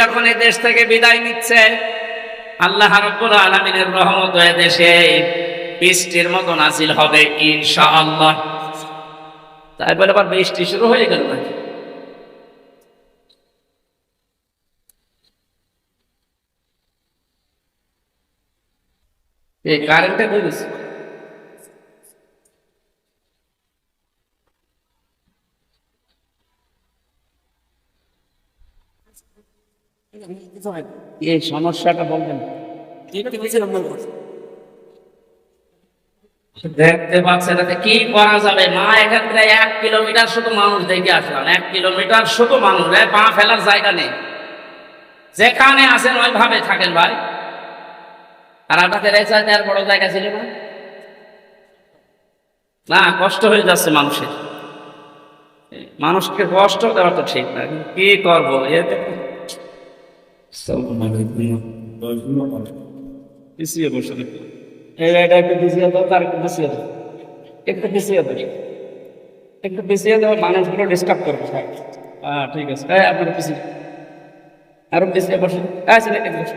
যখন দেশ থেকে বিদায় নিচ্ছে, আল্লাহ রব্বুল আলমিনের রহমত হয়ে দেশে বৃষ্টির মতো নাজিল হবে ইনশাআল্লাহ। তাই বলে আবার বৃষ্টি শুরু হয়ে গেল নাকি? এই কই গেছে এই সমস্যাটা বলবেন। দেখতে পাচ্ছেন কি করা যাবে? মা এখান থেকে এক কিলোমিটার শুধু মানুষ দেখে আসলাম। এক কিলোমিটার শুধু মানুষ। পা ফেলার জায়গা নেই। যেখানে আছেন ওইভাবে থাকেন ভাই। আর আপনাদের এই চাইতে আর বড় জায়গা ছিল না? না কষ্ট হয়ে যাচ্ছে মানুষের। মানুষকে কষ্ট দেওয়া তো ঠিক না। কি করব? এতে পিছিয়ে বসে এটা একটু পিছিয়ে দাও তার একটু পিছিয়ে দাও। একটু পিছিয়ে দাও একটু। পিছিয়ে দাও মানুষগুলো ডিস্টার্ব করবে হ্যাঁ ঠিক আছে। হ্যাঁ আপনার পিছিয়ে আরও পিছিয়ে বসে। হ্যাঁ সেটা একটু বসে।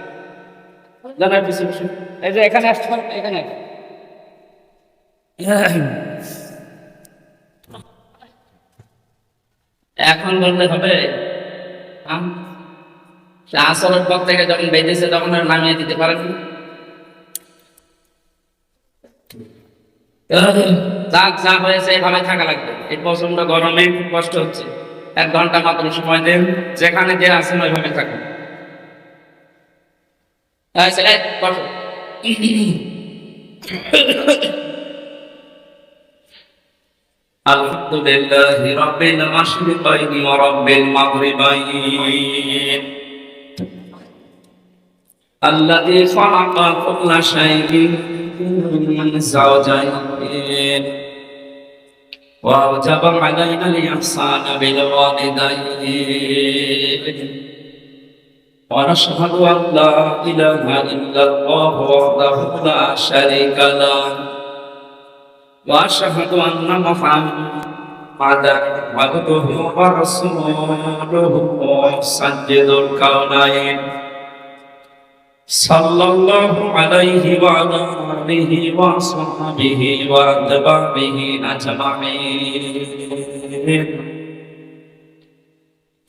জানার এই যে এখানে আসতে এখানে এখন বললে হবে আসলের পর থেকে যখন বেঁধেছে তখন আর নামিয়ে দিতে পারেন যা যা হয়েছে এভাবে থাকা লাগবে। এই প্রচণ্ড গরমে খুব কষ্ট হচ্ছে। এক ঘণ্টা মাত্র সময় দেন, যেখানে যে আছেন ওইভাবে থাকুন। I said, hey, Marshall. الحمد لله رب المشرقين ورب المغربين الذي خلق كل شيء من زوجين واوجب علينا الاحسان بالوالدين ونشهد أن لا إله إلا الله وحده لا شريك له وأشهد أن محمدا عبده ورسوله سجد الكونين صلى الله عليه وعلى آله وصحبه وأتباعه أجمعين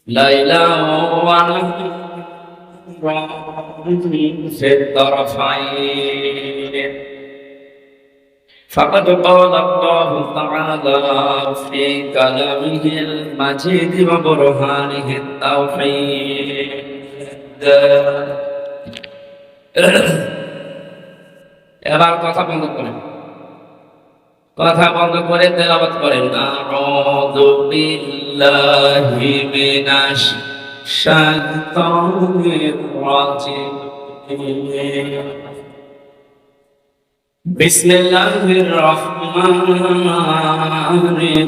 لا إله إلا الله في الطرفين فقد قال الله تعالى في كلامه المجيد وبرهانه التوحيد এবার কথা বন্ধ করেন কথা বন্ধ করে তেলাবাত করেন আউযু বিল্লাহি মিনাশ শাইতানির রাজিম بسم الله الرحمن الرحيم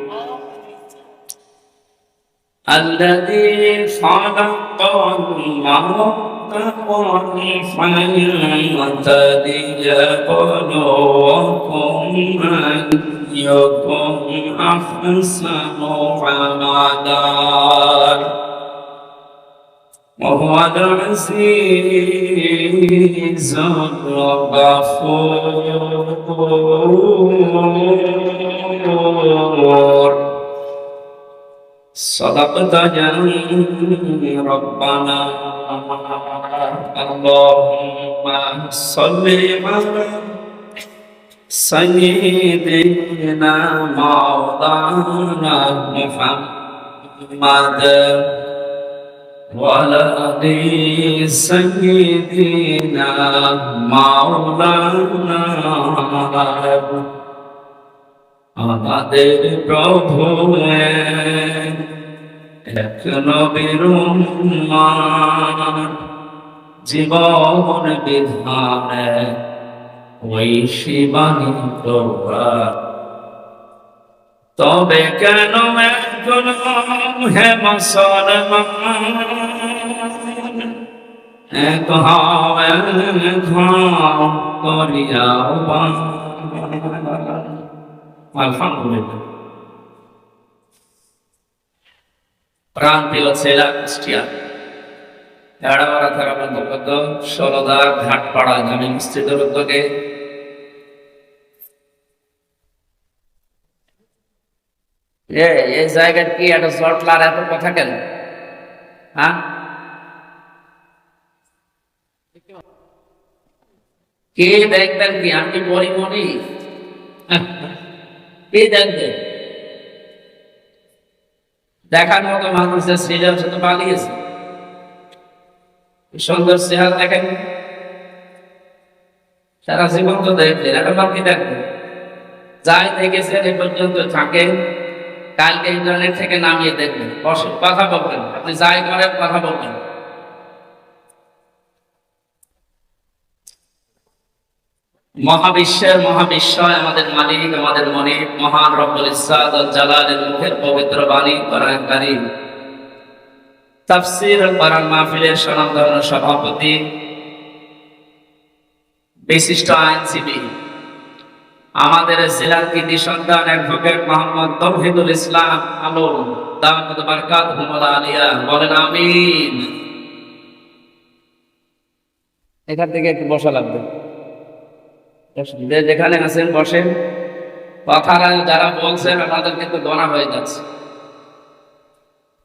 الذي خلقني واتقني فليعتدي قلوبكم أيكم أحسن عملا وهو العزيز الغفور صدقت يا ربنا اللهم صل على سيدنا مولانا محمد وعلى آل سيدنا مولانا আমাদের প্রভু এক নবীর জীবন বিধানে ওই শিবানী তোরা তবে কেন এখন হে মুসলমান? এক করিয়াও আলহামদুলিল্লাহ। প্রাণ প্রিয় ছেলা কুষ্টিয়া। এড়াওয়ারা থাকা বন্ধুবদ্ধ ষোলদা ঘাটপাড়া উদ্যোগে। এই জায়গার কি একটা জটলার এত কথা কেন? হ্যাঁ? কে দেখবেন কি? আমি বলি মনি। কে দেখবে? দেখার মতো মানুষের সৃজন শুধু পালিয়েছে। সুন্দর চেহারা দেখেন। সারা জীবন তো দেখলেন এখন বাকি দেখবেন যাই দেখেছেন এ পর্যন্ত থাকেন কালকে ইন্টারনেট থেকে নামিয়ে দেখবেন। কথা বলবেন। আপনি যাই করেন, কথা বলবেন। মহাবিশ্বের মহাবিশ্বয়, আমাদের মালিক, আমাদের মনিব মহান রব্বুল ইসাদ জালালের মুখের পবিত্র বাণী কারীম তাফসীর কোরআন মাহফিলের স্বনামধন্য সভাপতি, বিশিষ্ট আইনজীবী, আমাদের জেলার কৃতি সন্তান অ্যাডভোকেট মোহাম্মদ তৌহিদুল ইসলাম আলম দামত বারকাত হুমলা আলিয়া বলেন, আমিন। এখান থেকে একটু বসা লাগবে। যেখানে আছেন, বসেন। কথারা যারা বলছেন আমাদের কিন্তু দনা হয়ে যাচ্ছে।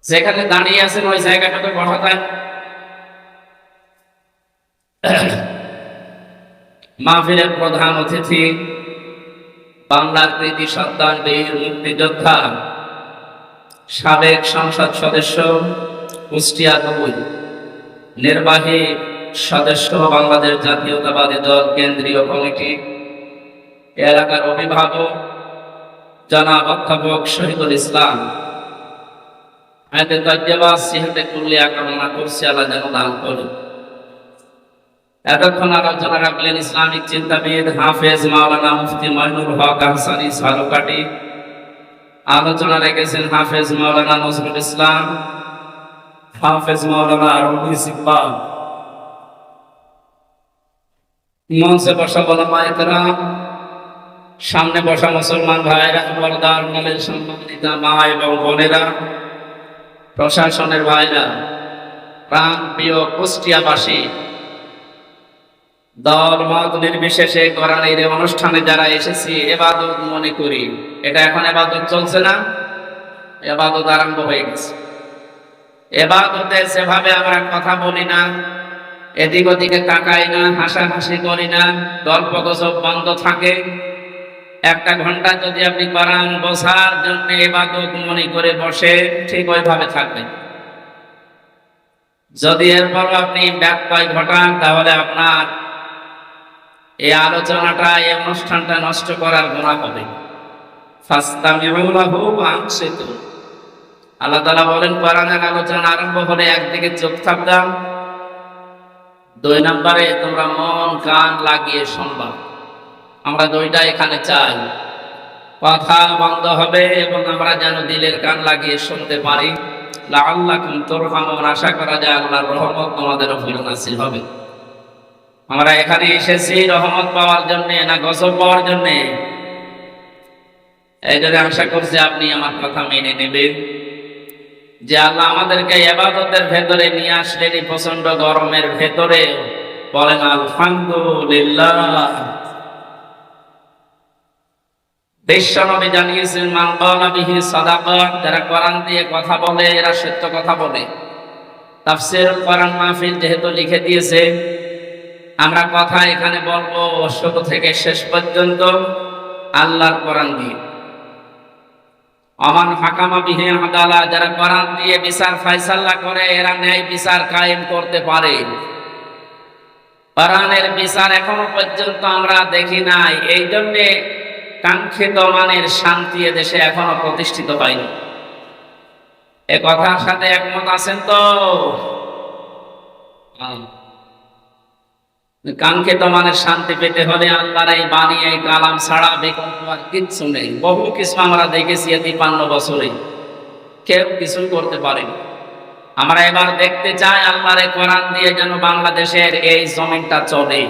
যেখানে দাঁড়িয়ে আছেন, ওই জায়গাটাতে বসা যায় মাহফিলের প্রধান অতিথি, বাংলার কৃতি সন্তান, বীর মুক্তিযোদ্ধা, সাবেক সংসদ সদস্য, কুষ্টিয়া কবুল, নির্বাহী সদস্য বাংলাদেশ জাতীয়তাবাদী দল কেন্দ্রীয় কমিটি। এলাকার অভিভাবক জনাব অধ্যাপক শহীদুল ইসলাম। এতক্ষণ আলোচনা রাখলেন ইসলামিক চিন্তাবিদ হাফেজ মাওলানা হক আলোচনা রেখেছেন হাফেজ মাওলানা ইসলাম, হাফেজ মাওলানা ইকবাল মঞ্চে বসা বলা মায়েরা সামনে বসা মুসলমান ভাইরা বরদার নামের সম্মানিতা মা এবং বোনেরা, প্রশাসনের ভাইরা, প্রাণ প্রিয় কুষ্টিয়াবাসী, দল মত নির্বিশেষে এই অনুষ্ঠানে যারা এসেছি, এবাদত মনে করি। এটা এখন এবাদত চলছে না? এবাদত আরম্ভ হয়ে গেছে। এবাদতে সেভাবে আমরা কথা বলি না এদিক ওদিকে তাকাই না, হাসাহাসি করি না গল্প গসব বন্ধ থাকে। একটা ঘণ্টা যদি আপনি করান বসার জন্য এবাদত মনে করে বসে, ঠিক ওইভাবে থাকবেন যদি এরপর আপনি ব্যত্যয় ঘটান, তাহলে আপনার এই আলোচনাটা, এই অনুষ্ঠানটা নষ্ট করার গুণা হবে। আল্লাহ তালা বলেন কোরআনের আলোচনা আরম্ভ হলে একদিকে চোখ থাকতাম দুই নম্বরে তোমরা মন, কান লাগিয়ে শুনবা। আমরা দুইটা এখানে চাই। কথা বন্ধ হবে এবং আমরা যেন দিলের কান লাগিয়ে শুনতে পারি। আল্লাহ তোর আশা করা যায় আল্লাহর রহমত তোমাদের উপর হবে। আমরা এখানে এসেছি রহমত পাওয়ার জন্য না গসব পাওয়ার জন্য? এই জন্য আশা করছি আপনি আমার কথা মেনে নেবেন। যে আল্লাহ আমাদেরকে এবাদতের ভেতরে নিয়ে আসলেন প্রচণ্ড গরমের ভেতরে। বলেন, আলহামদুলিল্লাহ। বিশ্বনবী জানিয়েছেন, মান সাদাকা যারা কোরআন দিয়ে কথা বলে, এরা সত্য কথা বলে। তাফসীরুল কোরআন মাহফিল যেহেতু লিখে দিয়েছে, আমরা কথা এখানে বলব শুরু থেকে শেষ পর্যন্ত আল্লাহর কোরআন দিয়ে। অমান হাকামা বিহে আদালা যারা কোরআন দিয়ে বিচার ফাইসাল্লা করে, এরা ন্যায় বিচার কায়েম করতে পারে। কোরআনের বিচার এখনও পর্যন্ত আমরা দেখি নাই। এই জন্যে কাঙ্ক্ষিত মানের শান্তি দেশে এখনও প্রতিষ্ঠিত হয়নি। এ কথার সাথে একমত আছেন তো। কাঙ্ক্ষিত মানের শান্তি পেতে হলে আল্লাহর এই বাণী, এই কালাম ছাড়া বিকল্প আর কিচ্ছু নেই। বহু কিছু আমরা দেখেছি এই তিপান্ন বছরে। কেউ কিছু করতে পারেনি। আমরা এবার দেখতে চাই আল্লাহর এই কোরআন দিয়ে যেন বাংলাদেশের এই জমিনটা চলে।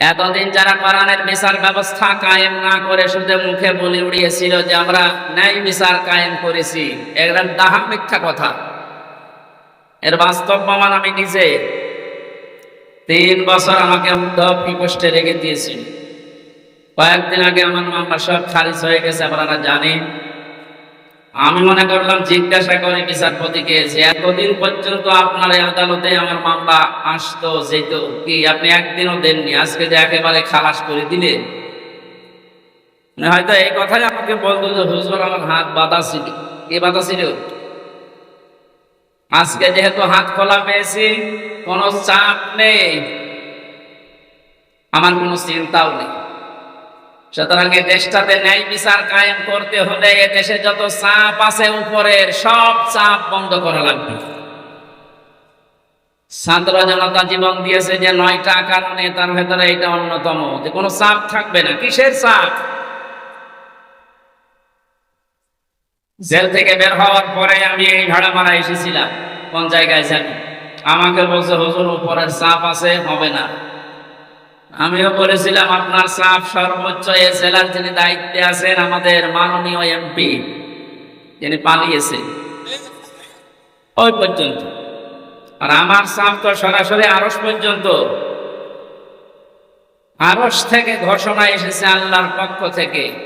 এতদিন যারা কোরআনের বিচার ব্যবস্থা কায়েম না করে শুধু মুখে বলে উড়িয়েছিল যে আমরা ন্যায় বিচার কায়েম করেছি। এগুলো দাহা মিথ্যা কথা। এর বাস্তব প্রমাণ আমি নিজে তিন বছর আমাকে অন্ধ পোস্টে রেখে দিয়েছিল। কয়েকদিন আগে আমার মামলা সব খারিজ হয়ে গেছে, আপনারা জানেন। আমি মনে করলাম, জিজ্ঞাসা করে বিচারপতিকে যে এতদিন পর্যন্ত আপনার আদালতে আমার মামলা আসতো, যেত কি আপনি একদিনও দেননি? আজকে যে একেবারে খালাস করে দিলেন। মানে হয়তো এই কথাই আমাকে বলতো যে, হুজুর, আমার হাত বাঁধা ছিল। কে বাঁধা ছিল? আজকে যেহেতু হাত খোলা পেয়েছি, কোনো চাপ নেই। আমার কোনো চিন্তাও নেই। সুতরাং এই দেশটাতে ন্যায় বিচার কায়েম করতে হলে এ দেশে যত চাপ আছে উপরের সব চাপ বন্ধ করা লাগবে। ছাত্র জনতা জীবন দিয়েছে যে নয়টা কারণে তার ভেতরে এটা অন্যতম। যে কোনো চাপ থাকবে না। কিসের চাপ? জেল থেকে বের হওয়ার পরে আমি এই ভাড়া মারা এসেছিলাম। কোন জায়গায় জানি? আমাকে বলছে, হুজুর, উপরের চাপ আছে, হবে না। আমিও বলেছিলাম, আপনার চাপ সর্বোচ্চ এ জেলার যিনি দায়িত্বে আছেন, আমাদের মাননীয় এমপি, যিনি পালিয়েছে ওই পর্যন্ত। আর আমার চাপ তো সরাসরি আরস পর্যন্ত। আরস থেকে ঘোষণা এসেছে আল্লাহর পক্ষ থেকে।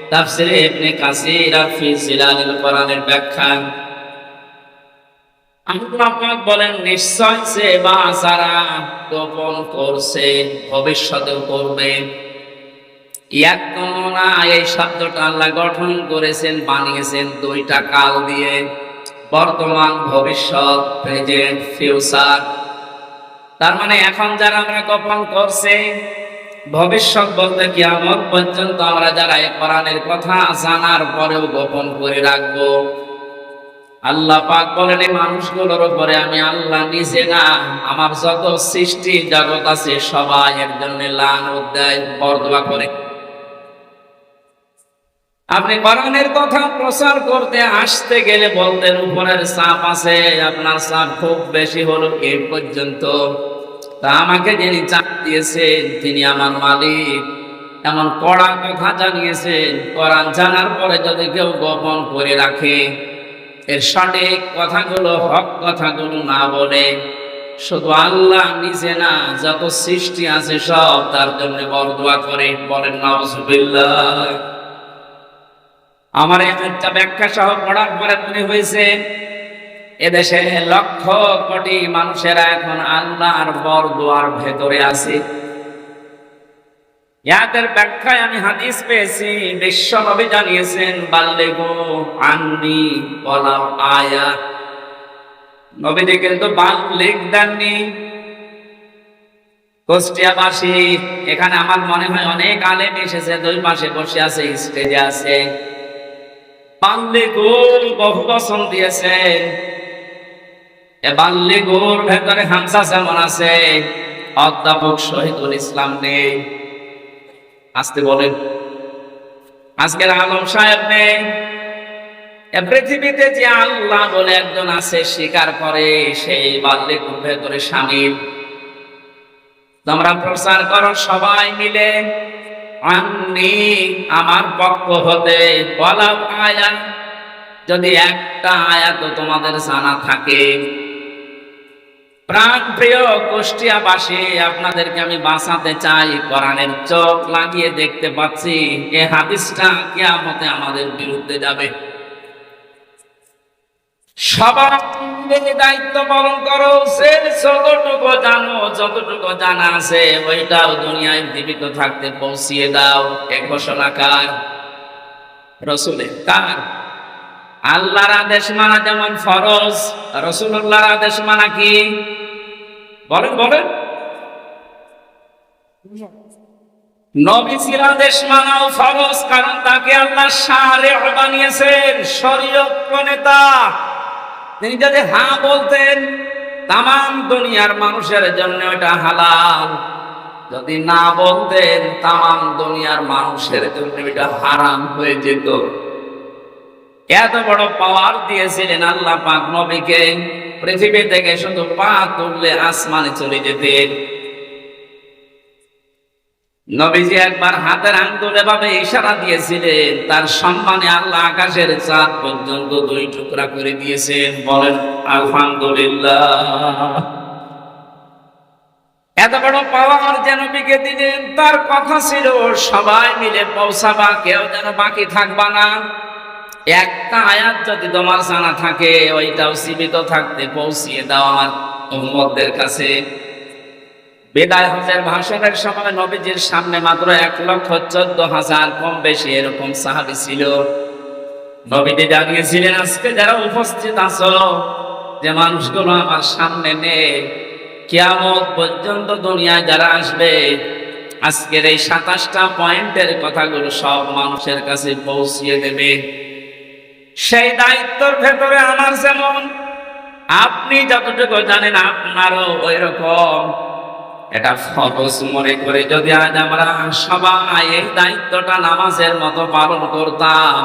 তাফসিরে ইবনে কাসির ফি জিলালিল কোরআনের ব্যাখ্যা। আল্লাহ বলেন, নিশ্চয় সে বা গোপন করছে, ভবিষ্যতেও করবে। ইয়াকুনা, এই শব্দটা আল্লাহ গঠন করেছেন, বানিয়েছেন দুইটা কাল দিয়ে। বর্তমান, ভবিষ্যৎ, প্রেজেন্ট, ফিউচার। তার মানে এখন যারা আমরা গোপন করছে ভবিষ্যৎ বলতে কিয়ামত পর্যন্ত আমরা যারা এই কোরআনের কথা জানার পরেও গোপন করে রাখব। আল্লাহ পাক বলেন, এই মানুষগুলোর উপরে আমি আল্লাহ নিজে না, আমার যত সৃষ্টি জগৎ আছে সবাই এর জন্য লান অধ্যায় বরদোয়া করে। আপনি কোরআনের কথা প্রচার করতে আসতে গেলে বলতেন, উপরের চাপ আছে, আপনার চাপ খুব বেশি হলো এই পর্যন্ত। তা আমাকে যিনি চাপ দিয়েছেন, তিনি আমার মালিক। এমন কড়া কথা জানিয়েছেন, কোরআন জানার পরে যদি কেউ গোপন করে রাখে, এর সঠিক কথাগুলো, হক কথাগুলো না বলে, শুধু আল্লাহ নিজে না, যত সৃষ্টি আছে সব তার জন্য বরদোয়া করে বলেন নজবিল্লাহ আমার একটা ব্যাখ্যা সহ পড়ার পরে মনে হয়েছে এদেশে লক্ষ কোটি মানুষেরা এখন আল্লাহর বরদোয়ার ভেতরে আছে। ইয়াদের ব্যাখ্যায় আমি হাদিস পেয়েছি, বিশ্ব নবী জানিয়েছেন বাল্লে গো আননি বলা আয়া। নবীজি কিন্তু বাল্লিক দেননি। কুষ্টিয়াবাসী, এখানে আমার মনে হয় অনেক আলেম এসেছে, দুই পাশে বসে আছে, স্টেজে আছে। বাল্লে গোল বহু বসন দিয়েছেন। এ বাল্লি গোর ভেতরে হামসা যেমন আছে। অধ্যাপক শহীদুল ইসলাম নেই। আসতে বলেন। আজকের আলম সাহেব নেই। পৃথিবীতে যে আল্লাহ বলে একজন আছে, স্বীকার করে সেই বাল্যকুর ভেতরে সামিল তোমরা প্রচার করো সবাই মিলে। আন্নি আমার পক্ষ হতে বলা আয়াত। যদি একটা আয়াত তোমাদের জানা থাকে প্রাণ প্রিয় কুষ্টিয়াবাসী, আপনাদেরকে আমি বাঁচাতে চাই। কোরআনের চোখ লাগিয়ে দেখতে পাচ্ছি, এ হাদিসটা কিয়ামতে আমাদের বিরুদ্ধে যাবে। সবার দায়িত্ব পালন করো যতটুকু জানো, যতটুকু জানা আছে, ওইটাও দুনিয়ায় জীবিত থাকতে দাও। এ ঘোষণা কার? রসুলের। কার? আল্লাহর আদেশ মানা যেমন ফরজ রসুল্লাহর আদেশ মানা কি? বলেন বলেন। আদেশ মানাও ফরজ, কারণ তাকে আল্লাহ বানিয়েছেন নেতা তিনি যদি হা বলতেন তাম দুনিয়ার মানুষের জন্য এটা হালাল। যদি না বলতেন তাম দুনিয়ার মানুষের জন্য এটা হারাম হয়ে যেত। এত বড় পাওয়ার দিয়েছিলেন আল্লাহ পাক নবীকে। পৃথিবী থেকে শুধু পা তুললে আসমানে চলে যেতেন। নবীজি একবার হাতের আঙ্গুল এভাবে ইশারা দিয়েছিলেন, তার সম্মানে আল্লাহ আকাশের চাঁদ পর্যন্ত দুই টুকরা করে দিয়েছেন। বলেন, আলহামদুলিল্লাহ। এত বড় পাওয়ার যেন বিকে দিলেন, তার কথা ছিল, সবাই মিলে পৌঁছাবা, কেউ যেন বাকি থাকবা না। একটা আয়াত যদি তোমার জানা থাকে, ওইটাও সীমিত থাকতে পৌঁছিয়ে দাও আমার উম্মতদের কাছে। বেদায় হজের ভাষণের সময় নবীজির সামনে মাত্র এক লক্ষ চোদ্দ হাজার কম বেশি এরকম সাহাবি ছিল। নবীজি জানিয়েছিলেন, আজকে যারা উপস্থিত আছো, যে মানুষগুলো আমার সামনে নেই, কিয়ামত পর্যন্ত দুনিয়ায় যারা আসবে, আজকের এই সাতাশটা পয়েন্টের কথাগুলো সব মানুষের কাছে পৌঁছিয়ে দেবে। সেই দায়িত্বর ভেতরে আমার যেমন, আপনি যতটুকু জানেন আপনারও ওই রকম এটা ফরজ মনে করে যদি আজ আমরা সবাই এই দায়িত্বটা নামাজের মতো পালন করতাম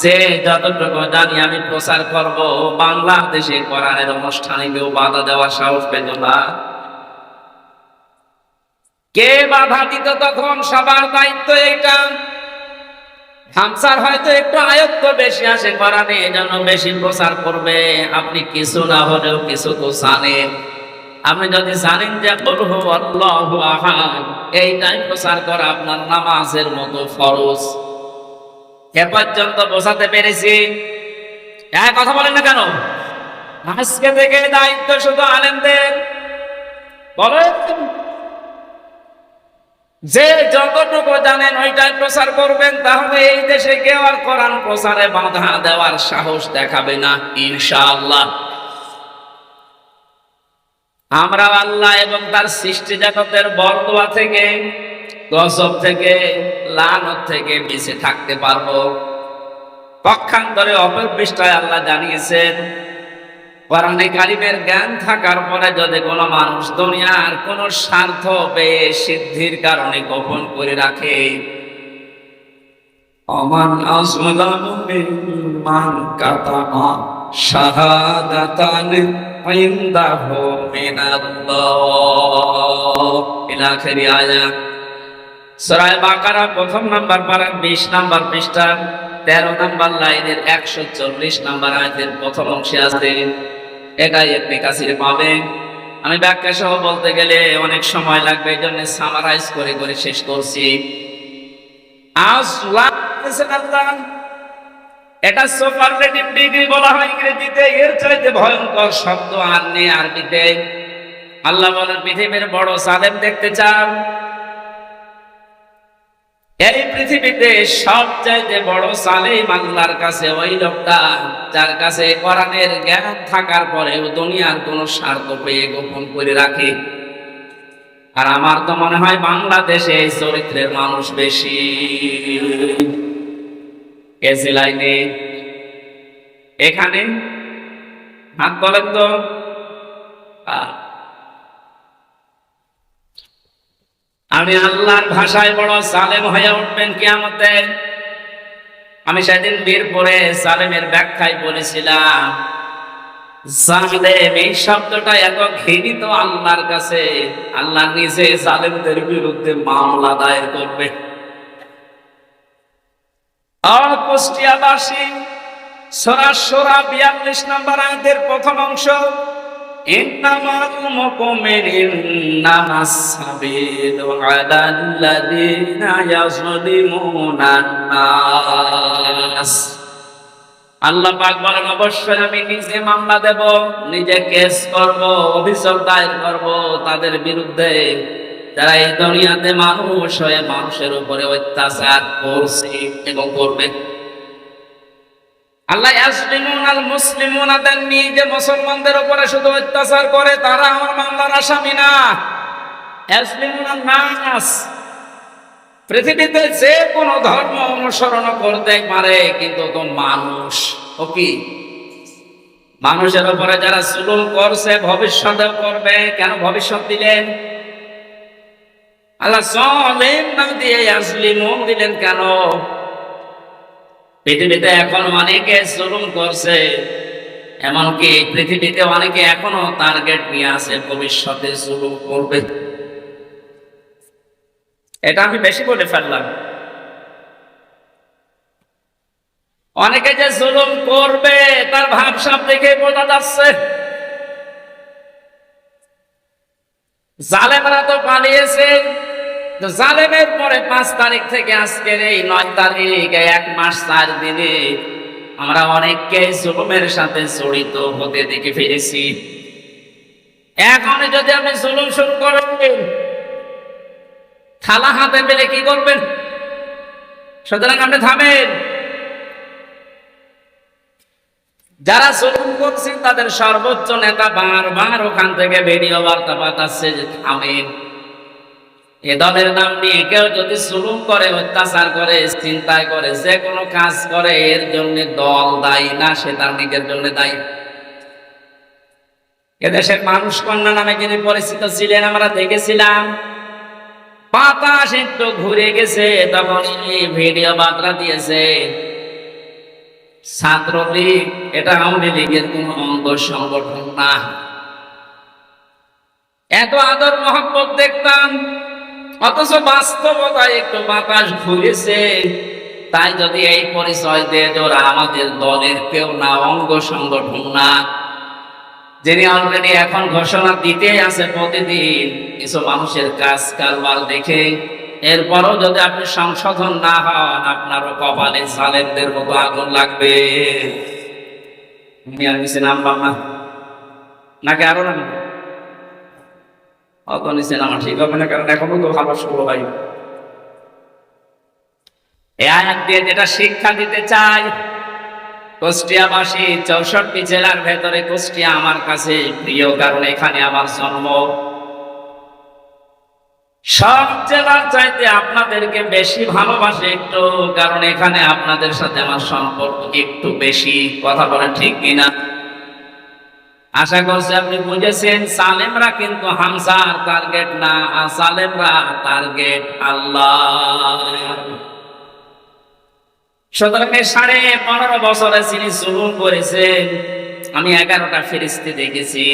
সে যতটুকু জানি আমি প্রচার করব, বাংলাদেশে কোরআনের অনুষ্ঠানে কেউ বাধা দেওয়ার সাহস পেত না। কে বাধা দিত তখন সবার দায়িত্ব এইটা হামসার হয়তো একটু আয়ত্ত বেশি আসে কোরআনে এজন্য বেশি প্রচার করবে। আপনি কিছু না হলেও কিছু তো জানেন। আপনি যদি জানেন যে আল্লাহু আহাদ এইটাই প্রচার করা আপনার নামাজের মতো ফরজ। এ পর্যন্ত বোঝাতে পেরেছি। হ্যাঁ কথা বলেন না কেন? আজকে থেকে দায়িত্ব শুধু আলেমদের। বলেন। যে যতটুকু জানেন ওইটাই প্রচার করবেন, তাহলে এই দেশে কেউ আর কোরআন প্রচারে বাধা দেওয়ার সাহস দেখাবে না, ইনশাআল্লাহ। আমরা আল্লাহ এবং তার সৃষ্টি জগতের বরদোয়া থেকে, গজব থেকে, লানত থেকে বেঁচে থাকতে পারব। পক্ষান্তরে অপর পৃষ্ঠায় আল্লাহ জানিয়েছেন কোরআনে কারিমের জ্ঞান থাকার পরে যদি কোনো মানুষ দুনিয়ার কোনো স্বার্থ পেয়ে সিদ্ধির কারণে গোপন করে রাখে। প্রথম নাম্বার পারা 20 নাম্বার পৃষ্ঠা 13 নাম্বার লাইনের 140 নাম্বার আয়াতের প্রথম অংশে আছে। এটাই কাছে পাবেন আমি ব্যাখ্যা সহ বলতে গেলে অনেক সময় লাগবে, এই জন্য সামারাইজ করে করে শেষ করছি। এটা সুপারলেটিভ ডিগ্রি বলা হয় ইংরেজিতে, এর চাইতে ভয়ঙ্কর শব্দ আর নেই আরবিতে। আল্লাহ বলেন, পৃথিবীর বড় সালেম দেখতে চাও এই পৃথিবীতে সবচাইতে বড় সালেম আল্লাহর কাছে ওই লোকটা, যার কাছে কোরআনের জ্ঞান থাকার পরেও দুনিয়ার কোনো স্বার্থ পেয়ে গোপন করে রাখে। আর আমার তো মনে হয় বাংলাদেশে এই চরিত্রের মানুষ বেশি। এসি লাইনে এখানে? হাত বলেন তো। আমি আল্লাহর ভাষায় বড় সালেম হয়ে উঠবেন কিয়ামতে। আমি সেদিন বীর পরে সালেমের ব্যাখ্যায় বলেছিলাম এই শব্দটা এত ঘৃণিত আল্লাহর কাছে, আল্লাহ নিজে সালেমদের বিরুদ্ধে মামলা দায়ের করবে। কুষ্টিয়াবাসী সরা সরা বিয়াল্লিশ নম্বর আয়াতের প্রথম অংশ আল্লাহ বলেন, অবশ্যই আমি নিজে মামলা দেব, নিজে কেস করব, অভিযোগ দায়ের করব, তাদের বিরুদ্ধে যারা এই দুনিয়াতে মানুষ হয়ে মানুষের উপরে অত্যাচার করছে এবং করবে। আল্লাহ ইয়াসলিমুন আল মুসলিমুন দেননি যে মুসলমানদের উপরে শুধু অত্যাচার করে, তারা আমার মামলার আসামি না। ইয়াসলিমুন আল নাস পৃথিবীতে যে কোনো ধর্ম অনুসরণ করতে পারে, কিন্তু তো মানুষ, ও কি? মানুষের উপরে যারা জুলুম করছে, ভবিষ্যতেও করবে, কেন ভবিষ্যৎ দিলেন? আল্লাহ সলেম নাম দিয়ে আসলিমুন দিলেন কেন? পৃথিবীতে এখন অনেকে জুলুম করছে, এমনকি পৃথিবীতে অনেকে এখনও টার্গেট নিয়ে আছে, ভবিষ্যতে জুলুম করবে। এটা আমি বেশি বলে ফেললাম। অনেকে যে জুলুম করবে, তার ভাবসাব দেখে বোঝা যাচ্ছে। জালেমরা তো পালিয়েছে জালেমের পরে পাঁচ তারিখ থেকে আজকের এই নয় তারিখ এক মাস চার দিনে আমরা অনেককে জুলুমের সাথে জড়িত হতে দেখে ফিরেছি এখন যদি আপনি জুলুম শুরু করেন, থালা হাতে পেলে কি করবেন? সুতরাং আপনি থামেন। যারা জুলুম করছে, তাদের সর্বোচ্চ নেতা বারবার ওখান থেকে ভিডিও বার্তা পাঠাচ্ছে যে থামেন। এ দলের নাম নিয়ে কেউ যদি জুলুম করে, অত্যাচার করে, চিন্তায় করে, যে কোনো কাজ করে, এর জন্য দল দায়ী না, সে তার নিজের জন্য দায়ী। এদেশের মানুষ কন্যা নামে যিনি পরিচিত ছিলেন, আমরা দেখেছিলাম, বাতাস একটু ঘুরে গেছে তখন ভিডিও বার্তা দিয়েছে, ছাত্রলীগ, এটা আওয়ামী লীগের কোন অঙ্গ সংগঠন না। এত আদর মহব্বত দেখতাম অথচ বাস্তবতায় একটু বাতাস ঘুরেছে। তাই যদি এই পরিচয় দিয়ে ওরা আমাদের দলের কেউ না, অঙ্গ সংগঠন না। যিনি অলরেডি এখন ঘোষণা দিতে আছে প্রতিদিন, কিছু মানুষের কাজ কারবার দেখে। এরপরও যদি আপনি সংশোধন না হন, আপনারও কপালে সালেমদের মতো আগুন লাগবে। নাকি আরও নাম অত নিচে নামা ঠিক হবে না, কারণ এখনও তো শুরু হয়। যেটা শিক্ষা দিতে চাই, কুষ্টিয়াবাসী, চৌষট্টি জেলার ভেতরে কুষ্টিয়া আমার কাছে প্রিয়, কারণ এখানে আমার জন্ম। সব জেলার চাইতে আপনাদেরকে বেশি ভালোবাসে একটু, কারণ এখানে আপনাদের সাথে আমার সম্পর্ক একটু বেশি, কথা বলেন ঠিক কিনা? আশা করছি আপনি বুঝেছেন, সালেমরা কিন্তু হামসার টার্গেট না সালেমরা টার্গেট আল্লাহ। সাড়ে পনেরো বছরে তিনি করেছেন, আমি এগারোটা দেখেছি।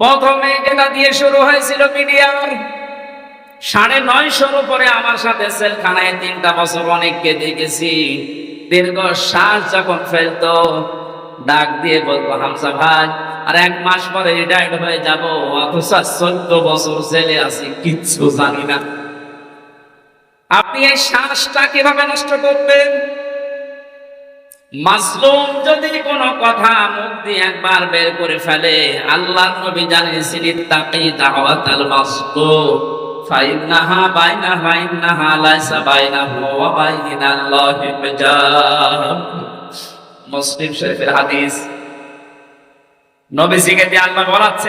প্রথমে যেটা দিয়ে শুরু হয়েছিল মিডিয়ার সাড়ে নয়শোর উপরে আমার সাথে সেলখানায় তিনটা বছর অনেককে দেখেছি। দীর্ঘ শ্বাস যখন ফেলতো ডাক দিয়ে বলব, হামসা ভাই, আর এক মাস পরে রিটায়ার্ড হয়ে যাব। অথচ চোদ্দ বছর ছেলে আছি, কিচ্ছু জানি না। আপনি এই শ্বাসটা কীভাবে নষ্ট করবেন? মাসলুম যদি কোনো কথা মুখ দিয়ে একবার বের করে ফেলে আল্লাহ নবী জানিয়েছিলেন তাকি দাওয়াতাল মাসলু ফাইন্নাহা বাইনা ফাইন্নাহা লাইসা বাইনাহু ওয়া বাইনাল্লাহি হিজাব মুসলিম শরীফের হাদিস। নবীজিকে দিয়ে আল্লাহ বলাচ্ছে